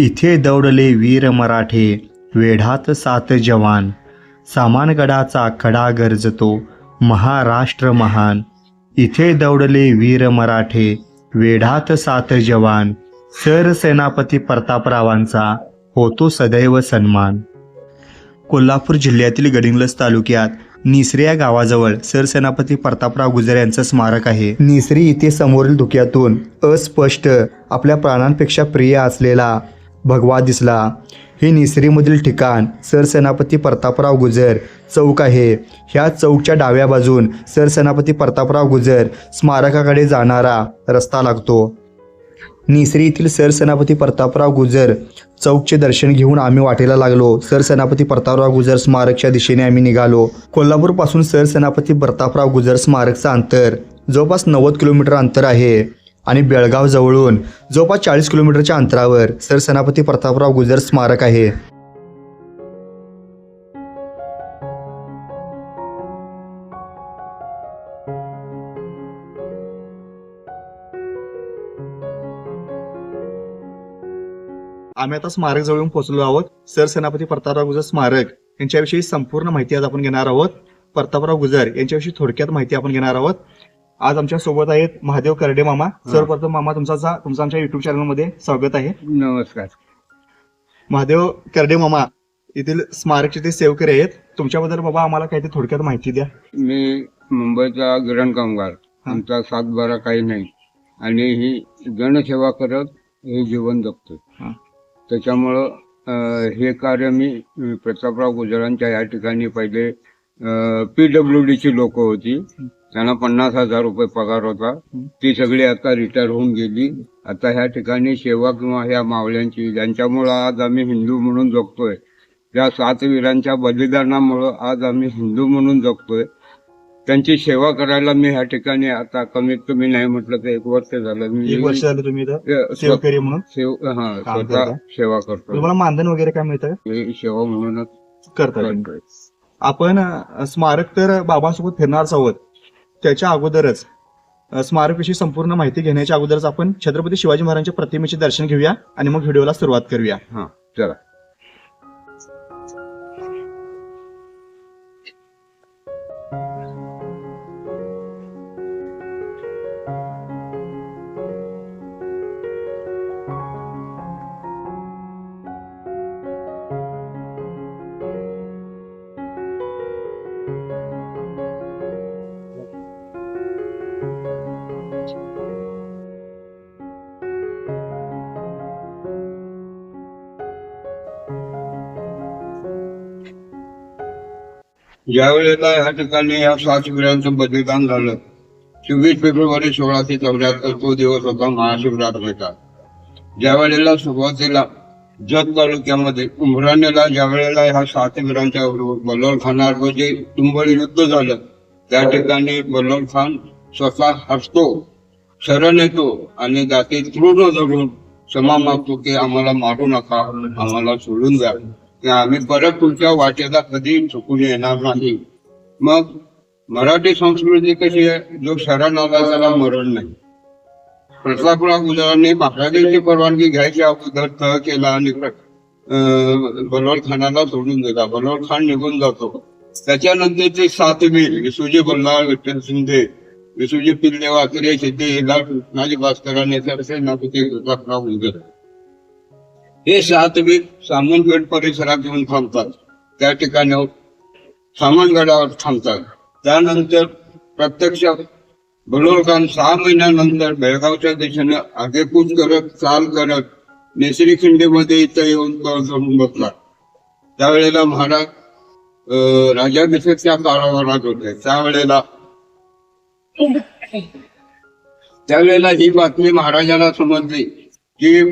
इथे दौडले वीर मराठे वेढात सात जवान. सामानगडाचा खडा गरजतो महाराष्ट्र महान. इथे दौडले वीर मराठे वेढात सात जवान. सरसेनापती प्रतापरावांचा होतो सदैव सन्मान. कोल्हापूर जिल्ह्यातील गडिंग्लज तालुक्यात निसरी या गावाजवळ सरसेनापती प्रतापराव गुजर यांचं स्मारक आहे. निसरी इथे समोरील धुक्यातून अस्पष्ट आपल्या प्राणांपेक्षा प्रिय असलेला भगवा दिसला. हे निसरीमधील ठिकाण सरसेनापती प्रतापराव गुजर चौक आहे. ह्या चौकच्या डाव्या बाजून सरसेनापती प्रतापराव गुजर स्मारकाकडे जाणारा रस्ता लागतो. निसरी येथील सरसेनापती प्रतापराव गुजर चौकचे दर्शन घेऊन आम्ही वाटेला लागलो. सरसेनापती प्रतापराव गुजर स्मारकच्या दिशेने आम्ही निघालो. कोल्हापूरपासून सरसेनापती प्रतापराव गुजर स्मारकचं अंतर जवळपास नव्वद किलोमीटर अंतर आहे. आणि बेळगाव जवळून जवळपास चाळीस किलोमीटरच्या अंतरावर सरसेनापती प्रतापराव गुजर स्मारक आहे. आम्ही आता स्मारक जवळून पोहोचलो आहोत. सरसेनापती प्रतापराव गुजर स्मारक यांच्याविषयी संपूर्ण माहिती आज आपण घेणार आहोत. प्रतापराव गुजर यांच्याविषयी थोडक्यात माहिती आपण घेणार आहोत. आज आमच्यासोबत आहेत महादेव करडे मामा. सर्वप्रथम मामा तुमचा तुमचं आमच्या युट्यूब चॅनलमध्ये स्वागत आहे. नमस्कार. महादेव करडे मामा येथील स्मारकचे ते सेवकरी आहेत. तुमच्याबद्दल बाबा आम्हाला काही ते थोडक्यात माहिती द्या. मी मुंबईचा गिरण कामगार. आमचा सातबारा काही नाही. आणि ही जनसेवा करत हे जीवन जगतो. त्याच्यामुळं हे कार्य मी प्रतापराव गुजरांच्या या ठिकाणी पहिले पी डब्ल्यू डीची लोक होती. त्यांना पन्नास हजार रुपये पगार होता. ती सगळी आता रिटायर होऊन गेली. आता ह्या ठिकाणी सेवा किंवा ह्या मावळ्यांची ज्यांच्यामुळं आज आम्ही हिंदू म्हणून जगतोय त्या सात वीरांच्या बलिदानामुळं आज आम्ही हिंदू म्हणून जगतोय. त्यांची सेवा करायला मी ह्या ठिकाणी आता कमीत कमी नाही म्हटलं तर एक वर्ष झालं. मी एक वर्ष झालं तुम्ही इथं? अ, स्व- सेवकरी म्हणून? सेव हा काम स्वतः करता? सेवा करतो तुम्हाला मानधन वगैरे काय मिळतं हे सेवा म्हणूनच करता करतोय. आपण अ, स्मारक तर बाबांसोबत फिरणारच आहोत. त्याच्या अगोदरच स्मारकविषयी संपूर्ण माहिती घेण्याच्या अगोदरच आपण छत्रपती शिवाजी महाराजांच्या प्रतिमेचे दर्शन घेऊया आणि मग व्हिडिओला सुरुवात करूया. हा चला. ज्या वेळेला ह्या ठिकाणी या सात शिबिरांचं बलिदान झालं चोवीस फेब्रुवारी सोळाशे चौऱ्याहत्तर तो दिवस होता महाशिवरात्रीचा ज्या वेळेला सुरुवातीला जत तालुक्यामध्ये उमराणेला ज्या वेळेला ह्या सात वीरांच्या बलोल खानावर जे तुंबळ युद्ध झालं त्या ठिकाणी बलोल खान स्वतः हसतो शरण येतो आणि जाती तृण धरून क्षमा मागतो की आम्हाला मारू नका आम्हाला सोडून द्या. आम्ही परत तुमच्या वाटेला कधी चुकून येणार नाही. मग मराठी संस्कृती कशी आहे? जो शरण आला त्याला मरण नाही. प्रतापराव गुजरांनी महाराजांची परवानगी घ्यायची अगोदर तह केला आणि अं, खानाला सोडून दिला. बलवल खान निघून जातो. त्याच्यानंतर ते सात वीर विसुजी बल्लाळ विठ्ठल शिंदे विसुजी पिल्ले वाकरे सिद्धे हिला कृष्णाजी भास्करांनी सरसेनापती प्रतापराव गुजर हे सात सामनगड परिसरात येऊन थांबतात. त्या ठिकाणी सामनगडावर थांबतात. त्यानंतर प्रत्यक्ष बलोरखान सहा महिन्यानंतर बेळगावच्या दिशेने आगेकूच करत चाल करत नेसरी खिंडीमध्ये इथं येऊन तळ बसला. त्यावेळेला महाराज राजाभिषेकच्या कारावारात होते. त्यावेळेला त्यावेळेला ही बातमी महाराजाला समजली की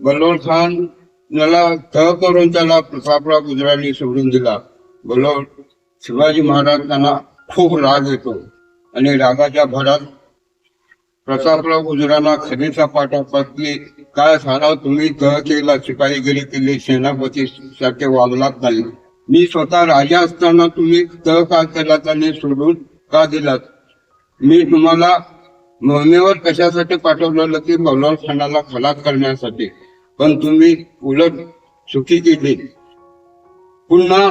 बलोर खान त्याला तह करून त्याला प्रतापराव गुजरांनी सोडून दिला. बलोर शिवाजी महाराज त्यांना खूप राग येतो आणि रागाच्या भरात प्रतापराव गुजरांना खरेचा पाठवतात काय सारा तुम्ही तह केला शिपाईगिरी केली सेनापती सारखे वागलात नाही. मी स्वतः राजा असताना तुम्ही तह का केला त्याने सोडून का दिलात? मी तुम्हाला मोहिमेवर कशासाठी पाठवलेलं की बलवान खानाला खलास करण्यासाठी. पण तुम्ही उलट चुकी केली. पुन्हा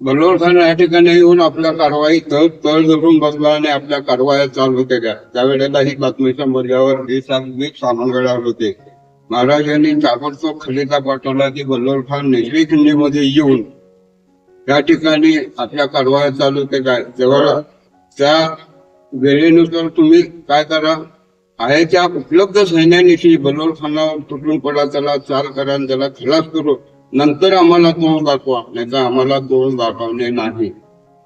बलोर खान या ठिकाणी येऊन आपल्या कारवाई तळ तळ धरून बसला आणि आपल्या कारवाया चालू केल्या. त्यावेळेला ही बातमीच्या मर्यावर हे सामवेद सामनगडावर होते. महाराजांनी ताबडतोब खलिता पाठवला की बल्लोर खान नेसवी खिंडीमध्ये येऊन त्या ठिकाणी आपल्या कारवाया चालू केल्या. तेव्हा त्या वेळेनुसार तुम्ही काय करा? आहे त्या उपलब्ध सैन्यानिशी बलोर खानावर तुटून पडा त्याला चाल करा त्याला खलास करू नंतर आम्हाला तोंड दाखवा. नाही तर आम्हाला तोंड दाखवणे नाही.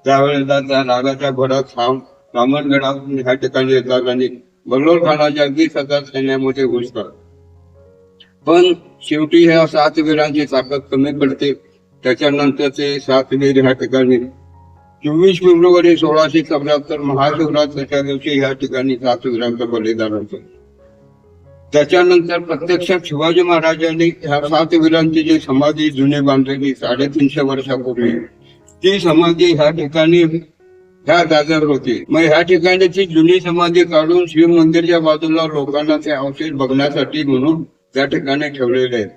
त्यावेळेला त्या रागाच्या भरात थांब रामणगडातून ह्या ठिकाणी येतात आणि बलोर खानाच्या वीस हजार सैन्यामध्ये घुसतात पण शेवटी ह्या सात वीरांची ताकद कमी पडते. त्याच्यानंतर ते सात वीर ह्या ठिकाणी चोवीस फेब्रुवारी सोळाशे चौऱ्याहत्तर महाशिवरात्रीच्या दिवशी या ठिकाणी सातवीरांचं बलिदान होतं. त्याच्यानंतर प्रत्यक्षात शिवाजी महाराजांनी ह्या सातवीरांची जी समाधी जुनी बांधलेली साडेतीनशे वर्षापूर्वी ती समाधी ह्या ठिकाणी ह्या जागेवर होती. मग ह्या ठिकाणी ती जुनी समाधी काढून शिव मंदिरच्या बाजूला लोकांना ते अवशेष बघण्यासाठी म्हणून त्या ठिकाणी ठेवलेले आहेत.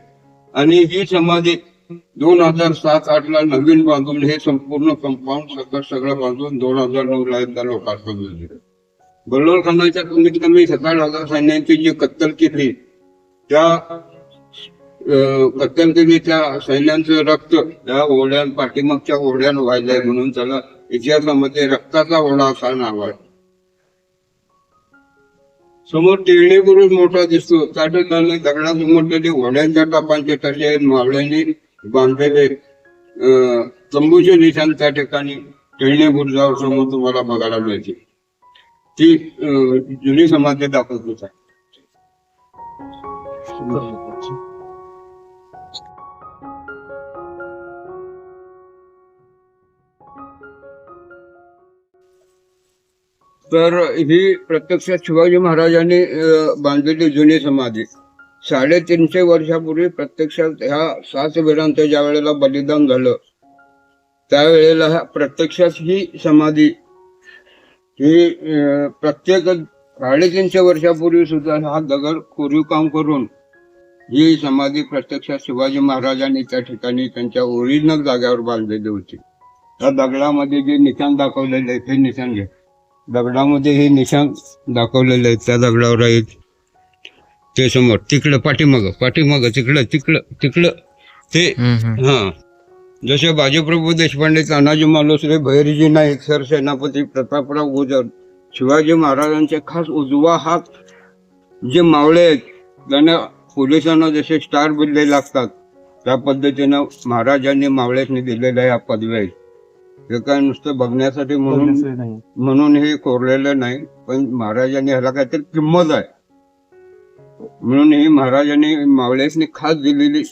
आणि ही समाधी दोन हजार सात आठ ला नवीन बांधून हे संपूर्ण कंपाऊंड सगळं सगळं बांधून दोन हजार नऊ ला एकदा लोकार्पण झाले. बल्लोर खानाच्या कमीत कमी सकाळ हजार सैन्यांची जी कत्तल केली त्या कत्तल केली त्या सैन्यांचं रक्त त्या ओढ्यां पाठीमागच्या ओढ्यान व्हायलंय म्हणून त्याला इतिहासामध्ये रक्ताचा ओढा असा नाव आहे. समोर टिळणी बुरुज मोठा दिसतो. त्या ठिकाणी दगडासमोर ते ओढ्यांच्या टापांचे तसे आहेत मावळ्यांनी बांधलेले अं, तंबूचे निशाण त्या ठिकाणी टेळणे बुरुजावर समोर तुम्हाला बघायला मिळते ती जुनी समाधी दाखवत होता. तर ही प्रत्यक्षात शिवाजी महाराजांनी बांधलेली जुनी समाधी. साडेतीनशे वर्षापूर्वी प्रत्यक्षात ह्या सात वीरांचं ज्या वेळेला बलिदान झालं त्यावेळेला प्रत्यक्षात ही समाधी ही प्रत्येक साडेतीनशे वर्षापूर्वी सुद्धा हा दगड कोरीव काम करून ही समाधी प्रत्यक्षात शिवाजी महाराजांनी त्या ठिकाणी त्यांच्या ओरिजिनल जाग्यावर बांधलेली होती. त्या दगडामध्ये जे निशाण दाखवलेले आहेत हे निशाण घे दगडामध्ये हे निशाण दाखवलेले आहेत त्या दगडावर आहेत ते समोर तिकडं पाठीमागं पाठीमागं तिकडं तिकडं तिकडं ते हा. जसे बाजीप्रभू देशपांडे तानाजी मालुसरे भैरजी नाईक सरसेनापती प्रतापराव गुजर शिवाजी महाराजांचे खास उजवा हात जे मावळे आहेत त्यांना पोलिसांना जसे स्टार बिल्ले लागतात त्या पद्धतीनं महाराजांनी मावळ्यांनी दिलेल्या या पदव्या आहेत हे काय नुसतं बघण्यासाठी म्हणून म्हणून हे कोरलेलं नाही पण महाराजांनी ह्याला काहीतरी किंमत आहे. म्हणून ही महाराजांनी मावळ्यासनी खास दिलेली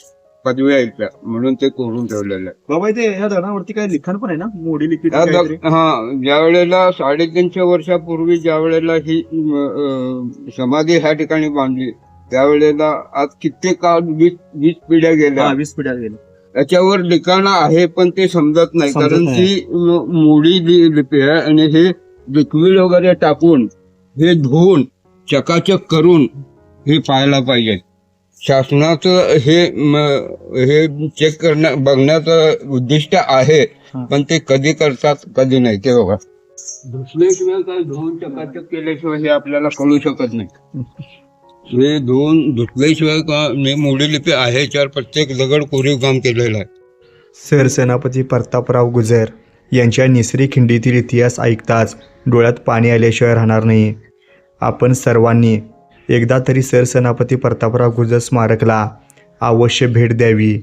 पदवी त्या म्हणून ते कोरून ठेवलेलं आहे. बाबा ते ह्या दगडावरती काय लिखाण पण आहे ना? मोडी लिखित या काहीतरी? हा ज्या वेळेला साडेतीनशे वर्षापूर्वी ज्या वेळेला ही अं, समाधी ह्या ठिकाणी बांधली त्यावेळेला आज कित्येक काळ वीस वीस पिढ्या हा, गेल्या वीस पिढ्या गेले त्याच्यावर लिखाण आहे पण ते समजत नाही. समजत कारण नाही. ती म, मोडी लि- लिपी आहे आणि हे लिक्विड वगैरे टाकून हे धुवून चकाचक करून हे पाहायला पाहिजे. शासनाचं हे म, हे चेक करणं बघण्याचं उद्दिष्ट आहे. पण ते कधी करतात कधी नाही ते बघा. धुसल्याशिवाय काय धुवून चकाचक केल्याशिवाय हे आपल्याला कळू शकत नाही. हे धुवून धुतल्याशिवाय का ने मोडी लिपी आहे याच्यावर प्रत्येक दगड कोरीव काम केलेलं आहे. सरसेनापती प्रतापराव गुजर यांच्या निसरी खिंडीतील इतिहास ऐकताच डोळ्यात पाणी आल्याशिवाय राहणार नाही आपण सर्वांनी एकदा तरी सरसेनापती प्रतापराव गुजर स्मारकला अवश्य भेट द्यावी.